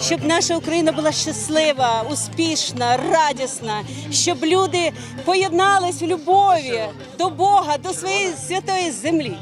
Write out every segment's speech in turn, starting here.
щоб наша Україна була щаслива, успішна, радісна, щоб люди поєднались в любові до Бога, до своєї святої землі.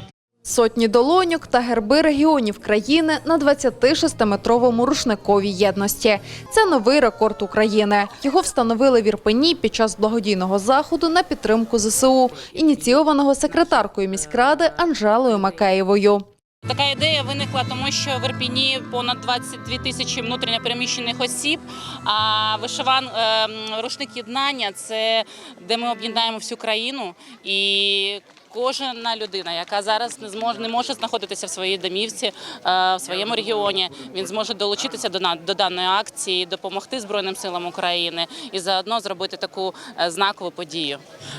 Сотні долоньок та герби регіонів країни на 26-метровому рушниковій єдності. Це новий рекорд України. Його встановили в Ірпені під час благодійного заходу на підтримку ЗСУ, ініційованого секретаркою міськради Анжелою Макеєвою. Така ідея виникла, тому що в Ірпіні понад 22 тисячі внутрішньопереміщених осіб. А вишиван е, рушник єднання це де ми об'єднаємо всю країну і. Кожна людина, яка зараз не зможе не може знаходитися в своїй домівці, е, в своєму регіоні, він зможе долучитися до до даної акції, допомогти Збройним силам України і заодно зробити таку е, знакову подію.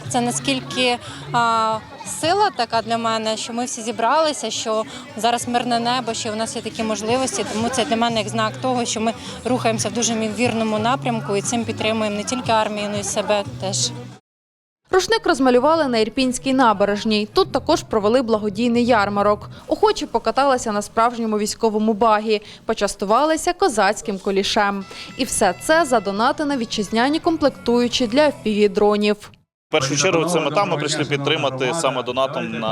Це наскільки а, сила така для мене, що ми всі зібралися, що зараз мирне небо, що у нас є такі можливості. Тому це для мене як знак того, що ми рухаємося в дуже вірному напрямку і цим підтримуємо не тільки армію, але й себе теж. Рушник розмалювали на Ірпінській набережній. Тут також провели благодійний ярмарок. Охочі покаталися на справжньому військовому багі, почастувалися козацьким колішем. І все це задонатено вітчизняні комплектуючі для FPV-дронів. В першу чергу це мета. Ми прийшли підтримати саме донатом на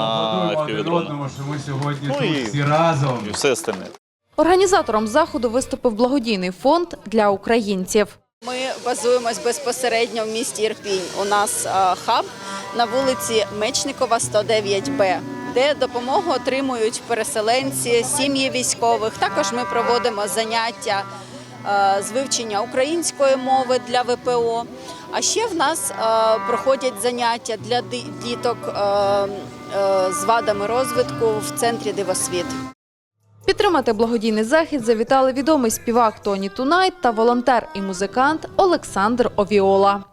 FPV-дрони. ми сьогодні Ну і- всі разом. І все остальне. Організатором заходу виступив благодійний фонд для українців. Ми базуємось безпосередньо в місті Ірпінь. У нас хаб на вулиці Мечникова, 109Б, де допомогу отримують переселенці, сім'ї військових. Також ми проводимо заняття з вивчення української мови для ВПО. А ще в нас проходять заняття для діток з вадами розвитку в центрі Дивосвіт. Підтримати благодійний захід завітали відомий співак Тоні Тунайт та волонтер і музикант Олександр Овіола.